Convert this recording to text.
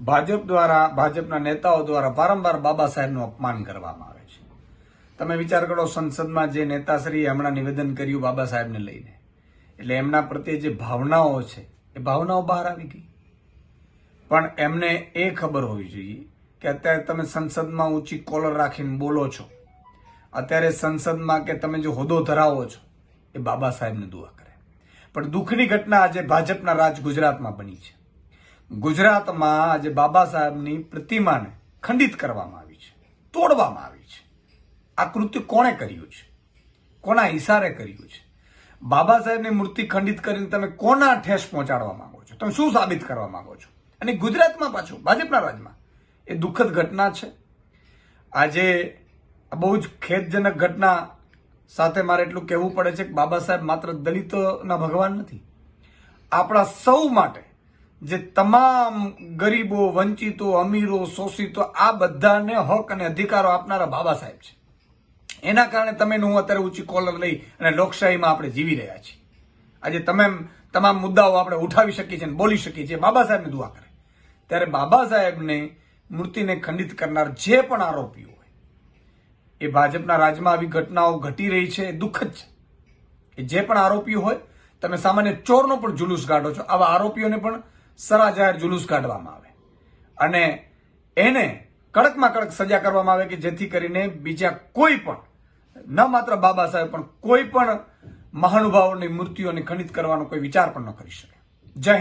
ભાજપ દ્વારા, ભાજપના નેતાઓ દ્વારા વારંવાર બાબા સાહેબનું અપમાન કરવામાં આવે છે. તમે વિચાર કરો, સંસદમાં જે નેતાશ્રીએ હમણાં નિવેદન કર્યું બાબા સાહેબને લઈને, એટલે એમના પ્રત્યે જે ભાવનાઓ છે, એ ભાવનાઓ બહાર આવી ગઈ. પણ એમને એ ખબર હોવી જોઈએ કે અત્યારે તમે સંસદમાં ઊંચી કોલર રાખીને બોલો છો. અત્યારે સંસદમાં કે તમે જે હોદ્દો ધરાવો છો, એ બાબા સાહેબને દુઆ કરે. પણ દુઃખની ઘટના આજે ભાજપના રાજ ગુજરાતમાં બની છે. ગુજરાતમાં આજે બાબા સાહેબની પ્રતિમાને ખંડિત કરવામાં આવી છે, તોડવામાં આવી છે. આ કૃત્ય કોણે કર્યું છે? કોના ઈશારે કર્યું છે? બાબા સાહેબની મૂર્તિ ખંડિત કરીને તમે કોના ઠેસ પહોંચાડવા માંગો છો? તમે શું સાબિત કરવા માંગો છો? અને ગુજરાતમાં પાછું, ભાજપના રાજમાં, એ દુઃખદ ઘટના છે? આજે બહુ જ ખેદજનક ઘટના સાથે મારે એટલું કહેવું પડે છે કે બાબા સાહેબ માત્ર દલિતોના ભગવાન નથી. આપણા સૌ માટે જે તમામ ગરીબો, વંચિતો, અમીરો, શોષિતો, આ બધાને હક અને અધિકારો આપનારા બાબા સાહેબ છે. એના કારણે તમે હું અત્યારે ઊંચી કોલર લઈ અને લોકશાહીમાં આપણે જીવી રહ્યા છીએ. આજે તમે તમામ મુદ્દાઓ આપણે ઉઠાવી શકીએ છીએ બોલી શકીએ છીએ. બાબા સાહેબને દુઆ કરે. ત્યારે બાબા સાહેબને મૂર્તિને ખંડિત કરનાર જે પણ આરોપીઓ હોય, એ ભાજપના રાજમાં આવી ઘટનાઓ ઘટી રહી છે, એ દુઃખદ છે. એ જે પણ આરોપીઓ હોય, તમે સામાન્ય ચોરનો પણ જુલુસ કાઢો છો. આવા આરોપીઓને પણ સરા જાહેર જુલુસ કાઢવામાં આવે. અને એને કડકમાં કડક સજા કરવામાં આવે કે જેથી કરીને બીજા કોઈ પણ, ન માત્ર બાબા સાહેબ, પણ કોઈ પણ મહાનુભાવોની મૂર્તિઓને ખંડિત કરવાનો કોઈ વિચાર પણ ન કરી શકે. જય